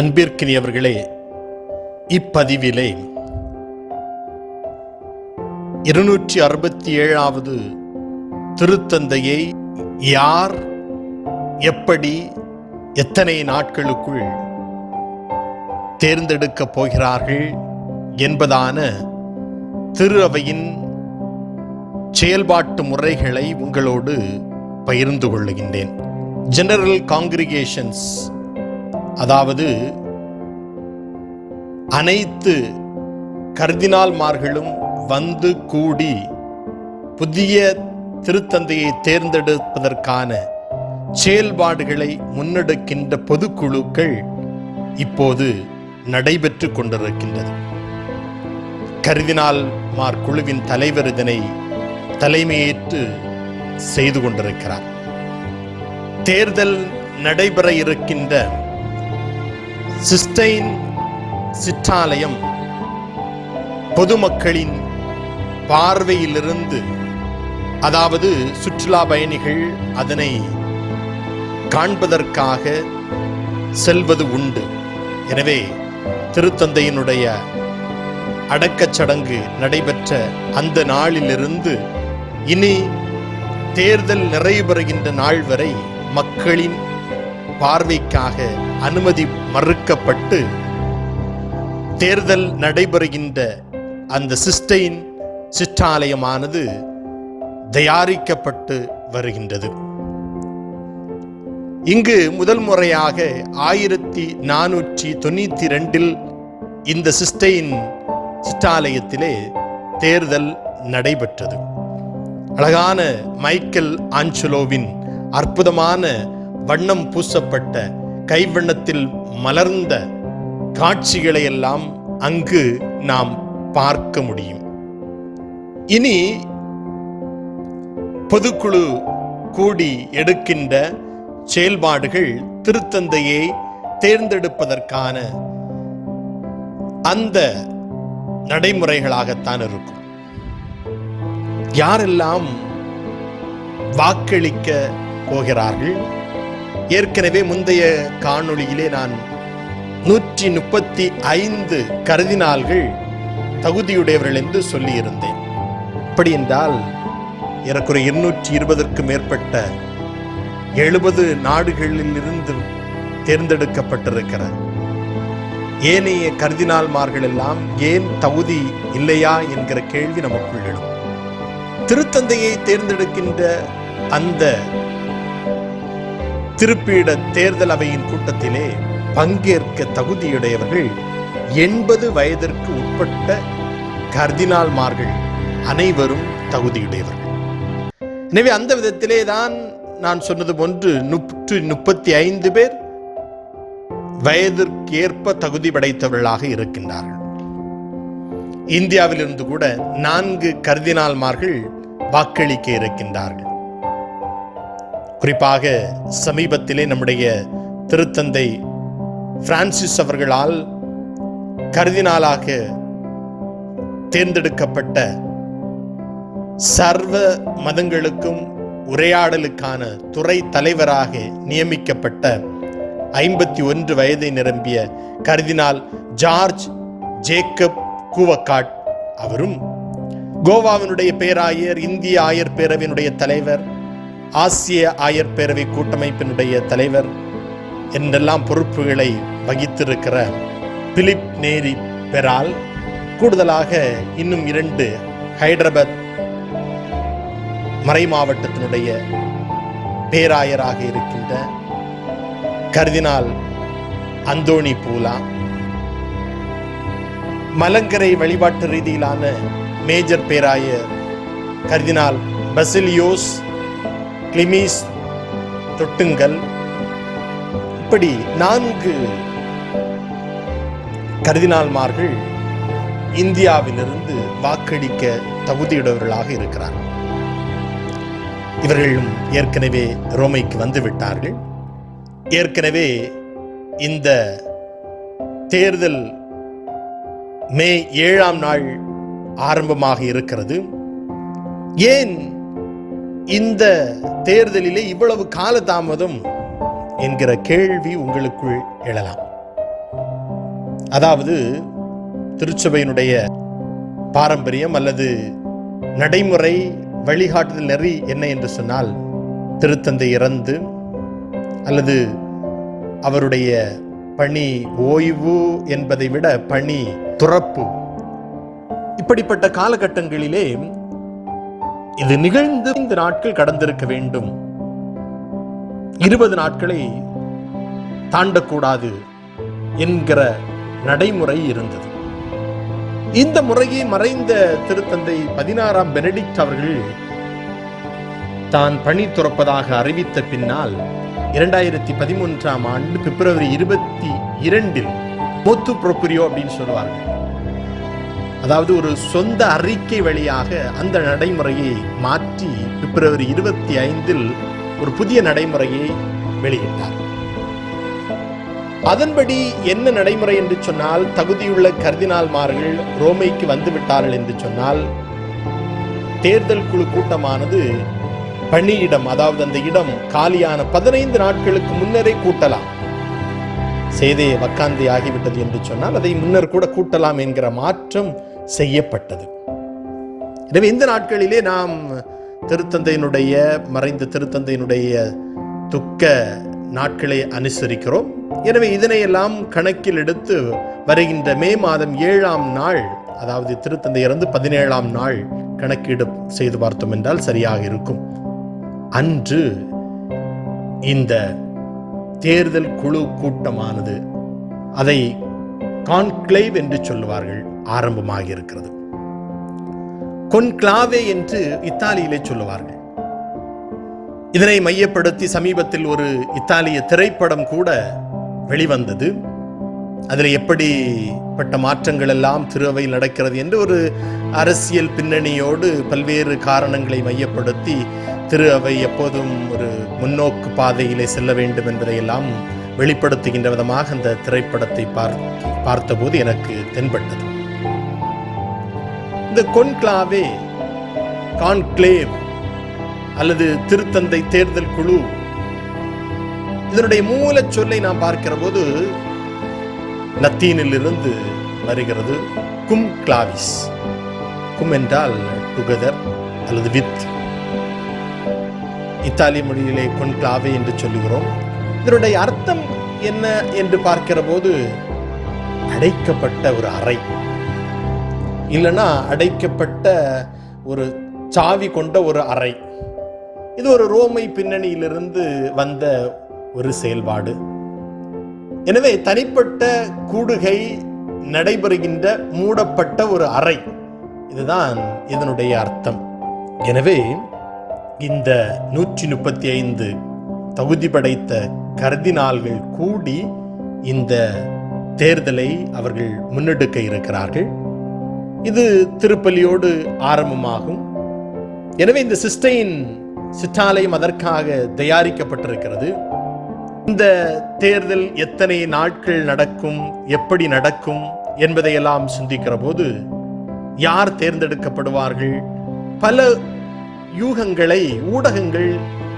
அன்பிற்கினியவர்களே இப்பதிவிலே இருநூற்றி அறுபத்தி ஏழாவது திருத்தந்தையை யார் எப்படி எத்தனை நாட்களுக்குள் தேர்ந்தெடுக்கப் போகிறார்கள் என்பதான திரு அவையின் செயல்பாட்டு முறைகளை உங்களோடு பகிர்ந்து கொள்ளுகின்றேன். ஜெனரல் காங்கிரிகேஷன்ஸ் அதாவது அனைத்து கர்தினால்மார்களும் வந்து கூடி புதிய திருத்தந்தையை தேர்ந்தெடுப்பதற்கான செயல்பாடுகளை முன்னெடுக்கின்ற பொதுக்குழுக்கள் இப்போது நடைபெற்று கொண்டிருக்கின்றது. கருதினால் மார் குழுவின் தலைவர் இதனை தலைமையேற்று செய்து கொண்டிருக்கிறார். தேர்தல் நடைபெற இருக்கின்ற சிஸ்டைன் சிற்றாலயம் பொதுமக்களின் பார்வையிலிருந்து அதாவது சுற்றுலா பயணிகள் அதனை காண்பதற்காக செல்வது உண்டு. எனவே திருத்தந்தையினுடைய அடக்கச் சடங்கு நடைபெற்ற அந்த நாளிலிருந்து இனி தேர்தல் நிறைவு பெறுகின்ற நாள் வரை மக்களின் பார்வைக்காக அனுமதி மறுக்கப்பட்டு தேர்தல் நடைபெறுகின்ற அந்த சிஸ்டைன் சிற்றாலயமானது தயாரிக்கப்பட்டு வருகின்றது. இங்கு முதல் முறையாக ஆயிரத்தி நானூற்றி தொண்ணூத்தி ரெண்டில் இந்த சிஸ்டைன் சிற்றாலயத்திலே தேர்தல் நடைபெற்றது. அழகான மைக்கேல் ஆஞ்சலோவின் அற்புதமான வண்ணம் பூசப்பட்ட கைவண்ணத்தில் மலர்ந்த காட்சிகளை எல்லாம் அங்கு நாம் பார்க்க முடியும். இனி பொதுக்குழு கூடி எடுக்கின்ற செயல்பாடுகள் திருத்தந்தையை தேர்ந்தெடுப்பதற்கான அந்த நடைமுறைகளாகத்தான் இருக்கும். யாரெல்லாம் வாக்களிக்க போகிறார்கள்? ஏற்கனவே முந்தைய காணொளியிலே நான் நூற்றி முப்பத்தி ஐந்து கருதினால்கள் தகுதியுடையவர்கள் என்று சொல்லியிருந்தேன். அப்படி என்றால் ஏறக்குறைய இருநூற்றி இருபதற்கு மேற்பட்ட எழுபது நாடுகளில் இருந்து தேர்ந்தெடுக்கப்பட்டிருக்கிற ஏனைய கருதினால்மார்கள் எல்லாம் ஏன் தகுதி இல்லையா என்கிற கேள்வி நமக்குள் எழும். திருத்தந்தையை தேர்ந்தெடுக்கின்ற அந்த திருப்பீட தேர்தல் அவையின் கூட்டத்திலே பங்கேற்க தகுதியுடையவர்கள் எண்பது வயதிற்கு உட்பட்ட கர்தினால்மார்கள் அனைவரும் தகுதியுடையவர்கள். எனவே அந்த விதத்திலே தான் நான் சொன்னது போன்று நூற்று முப்பத்தி ஐந்து பேர் வயதிற்கேற்ப தகுதி படைத்தவர்களாக இருக்கின்றார்கள். இந்தியாவிலிருந்து கூட நான்கு கர்தினால்மார்கள் வாக்களிக்க இருக்கின்றார்கள். குறிப்பாக சமீபத்திலே நம்முடைய திருத்தந்தை பிரான்சிஸ் அவர்களால் கருதினாலாக தேர்ந்தெடுக்கப்பட்ட சர்வ மதங்களுக்கும் உரையாடலுக்கான துறை தலைவராக நியமிக்கப்பட்ட ஐம்பத்தி ஒன்று வயதை நிரம்பிய கர்தினால் ஜார்ஜ் ஜேக்கப் கூவக்காட் அவரும் கோவாவினுடைய பேராயர் இந்திய ஆயர் பேரவையினுடைய தலைவர் ஆசிய ஆயர் பேரவை கூட்டமைப்பினுடைய தலைவர் என்றெல்லாம் பொறுப்புகளை வகித்திருக்கிற பிலிப் நேரி பெரால் கூடுதலாக இன்னும் இரண்டு ஹைதராபாத் மறை மாவட்டத்தினுடைய பேராயராக இருக்கின்ற கர்தினால் அந்தோணி பூலா மலங்கரை வழிபாட்டு ரீதியிலான மேஜர் பேராயர் கர்தினால் பசிலியோஸ் கிளிமீஸ் தொட்டுங்கல் இப்படி நான்கு கருதினால்மார்கள் இந்தியாவிலிருந்து வாக்களிக்க தகுதியுடையவர்களாக இருக்கிறார். இவர்களும் ஏற்கனவே ரோமைக்கு வந்துவிட்டார்கள். ஏற்கனவே இந்த தேர்தல் மே ஏழாம் நாள் ஆரம்பமாக இருக்கிறது. ஏன் இந்த தேர்தலிலே இவ்வளவு காலதாமதம் என்கிற கேள்வி உங்களுக்குள் எழலாம். அதாவது திருச்சபையினுடைய பாரம்பரியம் அல்லது நடைமுறை வழிகாட்டுதல் நெறி என்ன என்று சொன்னால் திருத்தந்தை இறந்து அல்லது அவருடைய பணி ஓய்வு என்பதை விட பணி துறப்பு. இப்படிப்பட்ட காலகட்டங்களிலே இது நிகழ்ந்து இந்த நாட்கள் கடந்திருக்க வேண்டும். இருபது நாட்களை தாண்டக்கூடாது என்கிற நடைமுறை இருந்தது. இந்த முறையை மறைந்த திருத்தந்தை பதினாறாம் பெனடிக்ட் அவர்கள் தான் பணி துறப்பதாக அறிவித்த பின்னால் இரண்டாயிரத்தி பதிமூன்றாம் ஆண்டு பிப்ரவரி இருபத்தி இரண்டில் மொத்து ப்ரொக்குரியோ அப்படின்னு சொல்லுவார்கள். அதாவது ஒரு சொந்த அறிக்கை வழியாக அந்த நடைமுறையை மாற்றி பிப்ரவரி இருபத்தி ஐந்தில் ஒரு புதிய நடைமுறையை வெளியிட்டார். அதன்படி என்ன நடைமுறை என்று சொன்னால் தகுதியுள்ள கர்தினால்மார்கள் ரோமைக்கு வந்து விட்டார்கள் என்று சொன்னால் தேர்தல் குழு கூட்டமானது பணியிடம் அதாவது அந்த இடம் காலியான பதினைந்து நாட்களுக்கு முன்னரே கூட்டலாம். செய்தே வக்காந்தி ஆகிவிட்டது என்று சொன்னால் அதை முன்னர் கூட கூட்டலாம் என்கிற மாற்றம் செய்யப்பட்டது. எனவே இந்த நாட்களிலே நாம் திருத்தந்தையினுடைய மறைந்த திருத்தந்தையினுடைய துக்க நாட்களை அனுசரிக்கிறோம். எனவே இதனையெல்லாம் கணக்கில் எடுத்து வருகின்ற மே மாதம் ஏழாம் நாள் அதாவது திருத்தந்தை இறந்து பதினேழாம் நாள் கணக்கீடு செய்து பார்த்தோம் என்றால் சரியாக இருக்கும். அன்று இந்த தேர்தல் குழு கூட்டமானது அதை கான்கிளைவ் என்று சொல்லுவார்கள். ஆரம்பமாக இருக்கிறது கொன்கிளாவே என்று இத்தாலியிலே சொல்லுவார்கள். இதனை மையப்படுத்தி சமீபத்தில் ஒரு இத்தாலிய திரைப்படம் கூட வெளிவந்தது. அதில் எப்படிப்பட்ட மாற்றங்கள் எல்லாம் திருவையில் நடக்கிறது என்று ஒரு அரசியல் பின்னணியோடு பல்வேறு காரணங்களை மையப்படுத்தி திரு அவை எப்போதும் ஒரு முன்னோக்கு பாதையிலே செல்ல வேண்டும் என்பதையெல்லாம் வெளிப்படுத்துகின்ற விதமாக அந்த திரைப்படத்தை பார்த்த பார்த்தபோது எனக்கு தென்பட்டது. இந்த கொன்கிளாவே கான்க்ளேவ் அல்லது திருத்தந்தை தேர்தல் குழு. இதனுடைய மூலச் சொல்லை நாம் பார்க்கிற போது லத்தீனில் இருந்து வருகிறது கும் கிளாவிஸ். கும் என்றால் டுகெதர் அல்லது வித். இத்தாலிய மொழியிலே கொன்கிளாவே என்று சொல்லுகிறோம். இதனுடைய அர்த்தம் என்ன என்று பார்க்கிற போது அடைக்கப்பட்ட ஒரு அறை. இல்லைன்னா அடைக்கப்பட்ட ஒரு சாவி கொண்ட ஒரு அறை. இது ஒரு ரோமை பின்னணியிலிருந்து வந்த ஒரு செயல்பாடு. எனவே தனிப்பட்ட கூடுகை நடைபெறுகின்ற மூடப்பட்ட ஒரு அறை. இதுதான் இதனுடைய அர்த்தம். எனவே இந்த நூற்றி முப்பத்தி ஐந்து தகுதி படைத்த கர்தினால்கள் கூடி இந்த தேர்தலை அவர்கள் முன்னெடுக்க இருக்கிறார்கள். இது திருப்பலியோடு ஆரம்பமாகும். எனவே இந்த சிஸ்டைன் சிற்றாலயம் அதற்காக தயாரிக்கப்பட்டிருக்கிறது. இந்த தேர்தல் எத்தனை நாட்கள் நடக்கும் எப்படி நடக்கும் என்பதையெல்லாம் சிந்திக்கிற போது யார் தேர்ந்தெடுக்கப்படுவார்கள்? பல யூகங்களை ஊடகங்கள்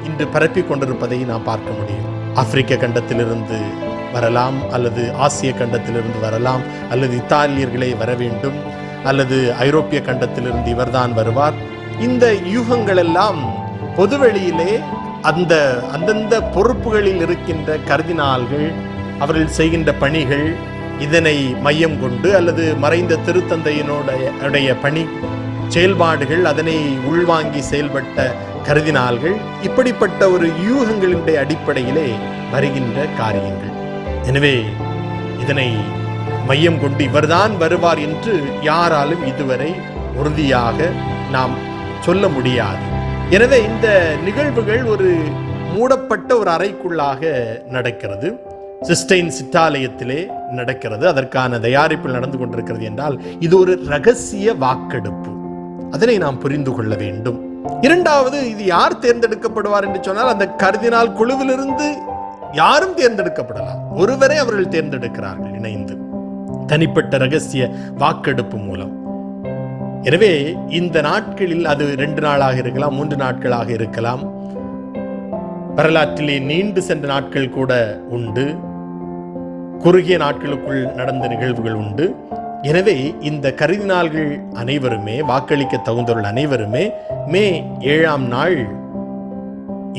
இன்று பரப்பிக் கொண்டிருப்பதை நாம் பார்க்க முடியும். ஆப்பிரிக்க கண்டத்திலிருந்து வரலாம் அல்லது ஆசிய கண்டத்திலிருந்து வரலாம் அல்லது இத்தாலியர்களே வர வேண்டும். அல்லது ஐரோப்பிய கண்டத்திலிருந்து இவர்தான் வருவார். இந்த யூகங்கள் எல்லாம் பொதுவெளியிலே அந்த அந்தந்த பொறுப்புகளில் இருக்கின்ற கர்தினால்கள் அவர்கள் செய்கின்ற பணிகள் இதனை மையம் கொண்டு அல்லது மறைந்த திருத்தந்தையினுடைய பணி செயல்பாடுகள் அதனை உள்வாங்கி செயல்பட்ட கருதினால்கள் இப்படிப்பட்ட ஒரு யூகங்களினுடைய அடிப்படையிலே வருகின்ற காரியங்கள். எனவே இதனை மையம் கொண்டு இவர்தான் வருவார் என்று யாராலும் இதுவரை உறுதியாக நாம் சொல்ல முடியாது. எனவே இந்த நிகழ்வுகள் ஒரு மூடப்பட்ட ஒரு அறைக்குள்ளாக நடக்கிறது. சிஸ்டைன் சிற்றாலயத்திலே நடக்கிறது. அதற்கான தயாரிப்பில் நடந்து கொண்டிருக்கிறது என்றால் இது ஒரு ரகசிய வாக்கெடுப்பு. அதனை நாம் புரிந்து கொள்ள வேண்டும். இரண்டாவது இது யார் தேர்ந்தெடுக்கப்படுவார் என்று சொன்னால் அந்த கருதினால் குழுவிலிருந்து யாரும் தேர்ந்தெடுக்கப்படலாம். ஒருவரை அவர்கள் தேர்ந்தெடுக்கிறார்கள் இணைந்து. தனிப்பட்ட ரகசிய வாக்கெடுப்பு மூலம். எனவே இந்த நாட்களில் அது ரெண்டு நாளாக இருக்கலாம் மூன்று நாட்களாக இருக்கலாம். வரலாற்றிலே நீண்டு சென்ற நாட்கள் கூட உண்டு. குறுகிய நாட்களுக்குள் நடந்த நிகழ்வுகள் உண்டு. எனவே இந்த கருதினாள்கள் அனைவருமே வாக்களிக்க தகுந்தவர்கள் அனைவருமே மே ஏழாம் நாள்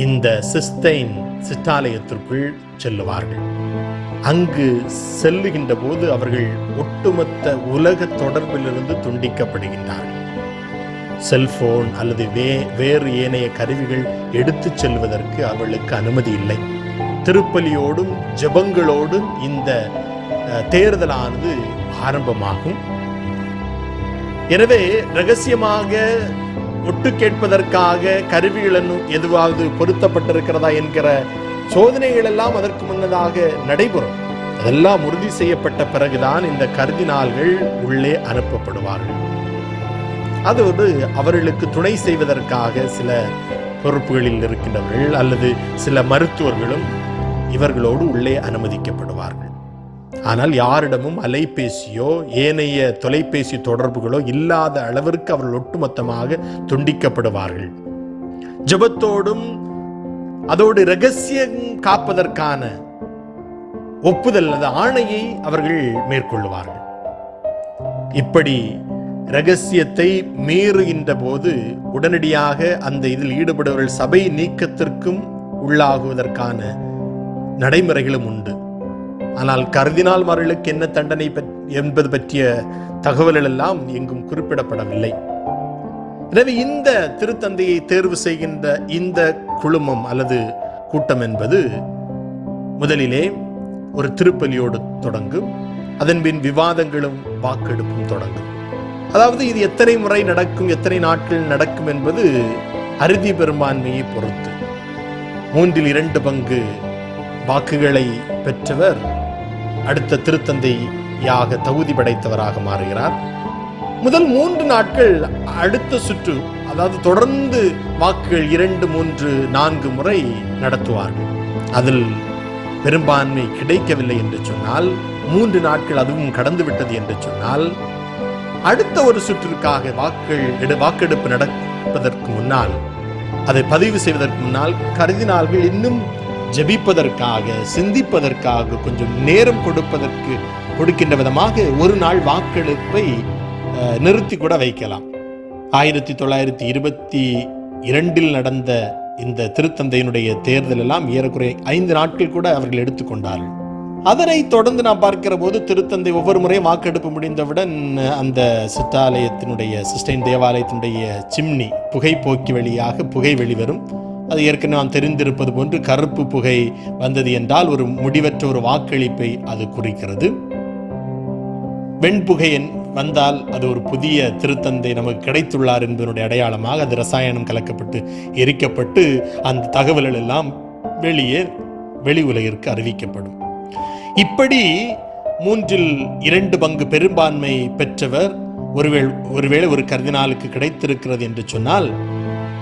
இந்த சிஸ்தைன் சிற்றாலயத்திற்குள் செல்லுவார்கள். அங்கு செல்லுகின்ற போது அவர்கள் ஒட்டுமொத்த உலக தொடர்பிலிருந்து துண்டிக்கப்படுகின்றார்கள். செல்போன் அல்லது வே வேறு ஏனைய கருவிகள் எடுத்துச் செல்வதற்கு அவளுக்கு அனுமதி இல்லை. திருப்பலியோடும் ஜெபங்களோடும் இந்த தேர்தலானது ஆரம்பமாகும். எனவே ரகசியமாக ஒட்டு கேட்பதற்காக கருவிகள் எதுவாவது பொருத்தப்பட்டிருக்கிறதா என்கிற சோதனைகள் எல்லாம் அதற்கு முன்னதாக நடைபெறும். அதெல்லாம் உறுதி செய்யப்பட்ட பிறகுதான் இந்த கருதினாள்கள் உள்ளே அனுப்பப்படுவார்கள். அது அவர்களுக்கு துணை செய்வதற்காக சில பொறுப்புகளில் இருக்கின்றவர்கள் அல்லது சில மருத்துவர்களும் இவர்களோடு உள்ளே அனுமதிக்கப்படுவார்கள். ஆனால் யாரிடமும் அலைபேசியோ ஏனைய தொலைபேசி தொடர்புகளோ இல்லாத அளவிற்கு அவர்கள் ஒட்டுமொத்தமாக துண்டிக்கப்படுவார்கள். ஜெபத்தோடும் அதோடு ரகசியம் காப்பதற்கான ஒப்புதல் அந்த ஆணையை அவர்கள் மேற்கொள்வார்கள் இப்படி ரகசியத்தை மீறுகின்ற போது உடனடியாக அந்த இதில் ஈடுபடுபவர்கள் சபை நீக்கத்திற்கும் உள்ளாகுவதற்கான நடைமுறைகளும் உண்டு. ஆனால் கருதினால்மார்களுக்கு என்ன தண்டனை என்பது பற்றிய தகவல்கள் எல்லாம் எங்கும் குறிப்பிடப்படவில்லை. எனவே இந்த திருத்தந்தையை தேர்வு செய்கின்ற இந்த குழுமம் அல்லது கூட்டம் என்பது முதலிலே ஒரு திருப்பலியோடு தொடங்கும். அதன்பின் விவாதங்களும் வாக்கெடுப்பும் தொடங்கும். அதாவது இது எத்தனை முறை நடக்கும் எத்தனை நாட்கள் நடக்கும் என்பது அறுதி பெரும்பான்மையை பொறுத்து. மூன்றில் இரண்டு பங்கு வாக்குகளை பெற்றவர் அடுத்த திருத்தந்தையாக தகுதி படைத்தவராக மாறுகிறார். முதல் மூன்று நாட்கள் அடுத்த சுற்று அதாவது தொடர்ந்து வாக்குகள் இரண்டு மூன்று நான்கு முறை நடத்துவார்கள். அதில் பெரும்பான்மை கிடைக்கவில்லை என்று சொன்னால் மூன்று நாட்கள் அதுவும் கடந்து விட்டது என்று சொன்னால் அடுத்த ஒரு சுற்றிற்காக வாக்குகள் எடு வாக்கெடுப்பு நடப்பதற்கு முன்னால் அதை பதிவு செய்வதற்கு முன்னால் கருதினார்கள் இன்னும் ஜெபிப்பதற்காக சிந்திப்பதற்காக கொஞ்சம் நேரம் கொடுப்பதற்கு கொடுக்கின்ற விதமாக ஒரு நாள் வாக்கெடுப்பை நிறுத்தி கூட வைக்கலாம். ஆயிரத்தி தொள்ளாயிரத்தி இருபத்தி இரண்டில் நடந்த இந்த திருத்தந்தையினுடைய தேர்தல் எல்லாம் ஏறக்குறைய ஐந்து நாட்கள் கூட அவர்கள் எடுத்துக்கொண்டார்கள். அதனை தொடர்ந்து நான் பார்க்கிற போது திருத்தந்தை ஒவ்வொரு முறையும் வாக்கெடுப்பு முடிந்தவுடன் அந்த சிற்றாலயத்தினுடைய சிஸ்டைன் தேவாலயத்தினுடைய சிம்னி புகைப்போக்கி வழியாக புகை வெளிவரும். அது ஏற்கனவே நாம் தெரிந்திருப்பது போன்று கருப்பு புகை வந்தது என்றால் ஒரு முடிவற்ற ஒரு வாக்களிப்பை அது குறிக்கிறது. வெண்புகை என்- வந்தால் அது ஒரு புதிய திருத்தந்தை நமக்கு கிடைத்துள்ளார் என்பதனுடைய அடையாளமாக அது ரசாயனம் கலக்கப்பட்டு எரிக்கப்பட்டு அந்த தகவல்கள் எல்லாம் வெளியே வெளி உலகிற்கு அறிவிக்கப்படும். இப்படி மூன்றில் இரண்டு பங்கு பெரும்பான்மை பெற்றவர் ஒருவேளை ஒருவேளை ஒரு கருதினாலுக்கு கிடைத்திருக்கிறது என்று சொன்னால்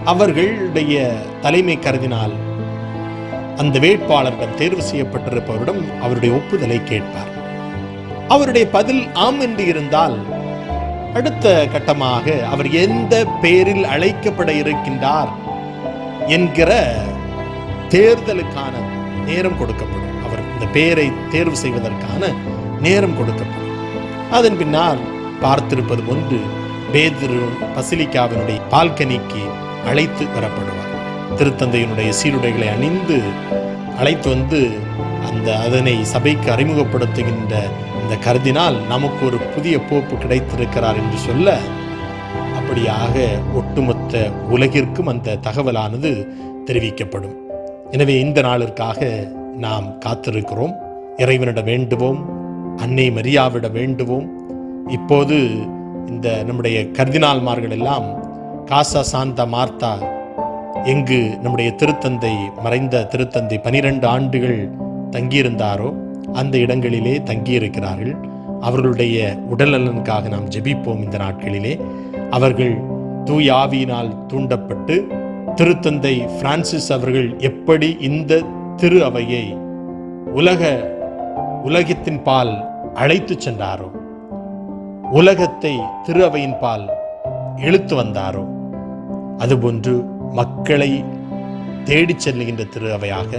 அவர்களுடைய தலைமை கருதினால் அந்த வேட்பாளரிடம் தேர்வு செய்யப்பட்டிருப்பவரிடம் அவருடைய ஒப்புதலை கேட்பார். அவருடைய பதில் ஆம் என்று இருந்தால் அடுத்த கட்டமாக அவர் எந்த பெயரில் அழைக்கப்பட இருக்கின்றார் என்கிற தேர்தலுக்கான நேரம் கொடுக்கப்படும். அவர் இந்த பெயரை தேர்வு செய்வதற்கான நேரம் கொடுக்கப்படும். அதன் பின்னால் பார்த்திருப்பது போன்று பேதுரு பசிலிக்காவினுடைய பால்கனிக்கு அழைத்து வரப்படுவார். திருத்தந்தையினுடைய சீருடைகளை அணிந்து அழைத்து வந்து அந்த அதனை சபைக்கு அறிமுகப்படுத்துகின்ற இந்த கருதினால் நமக்கு ஒரு புதிய போப்பு கிடைத்திருக்கிறார் என்று சொல்ல அப்படியாக ஒட்டுமொத்த உலகிற்கும் அந்த தகவலானது தெரிவிக்கப்படும். எனவே இந்த நாளிற்காக நாம் காத்திருக்கிறோம். இறைவனிடம் வேண்டுவோம். அன்னை மரியாவிட வேண்டுவோம். இப்போது இந்த நம்முடைய கர்தினால்மார்கள் எல்லாம் காசா சாந்தா மார்த்தா எங்கு நம்முடைய திருத்தந்தை மறைந்த திருத்தந்தை பனிரெண்டு ஆண்டுகள் தங்கியிருந்தாரோ அந்த இடங்களிலே தங்கியிருக்கிறார்கள். அவர்களுடைய உடல்நலனுக்காக நாம் ஜெபிப்போம் இந்த நாட்களிலே. அவர்கள் தூயாவியினால் தூண்டப்பட்டு திருத்தந்தை பிரான்சிஸ் அவர்கள் எப்படி இந்த திரு அவையை உலக உலகத்தின் பால் அழைத்துச் சென்றாரோ உலகத்தை திரு அவையின் பால் இழுத்து வந்தாரோ அதுபோன்று மக்களை தேடிச் செல்லுகின்ற திரு அவையாக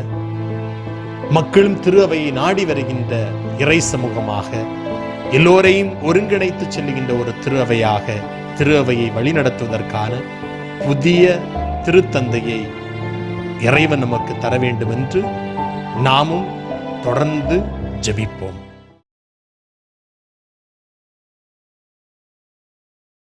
மக்களும் திரு அவையை நாடி வருகின்ற இறை சமூகமாக எல்லோரையும் ஒருங்கிணைத்து செல்லுகின்ற ஒரு திரு அவையாக திரு அவையை வழிநடத்துவதற்கான புதிய திருத்தந்தையை இறைவன் நமக்கு தர வேண்டும் என்று நாமும் தொடர்ந்து ஜெபிப்போம்.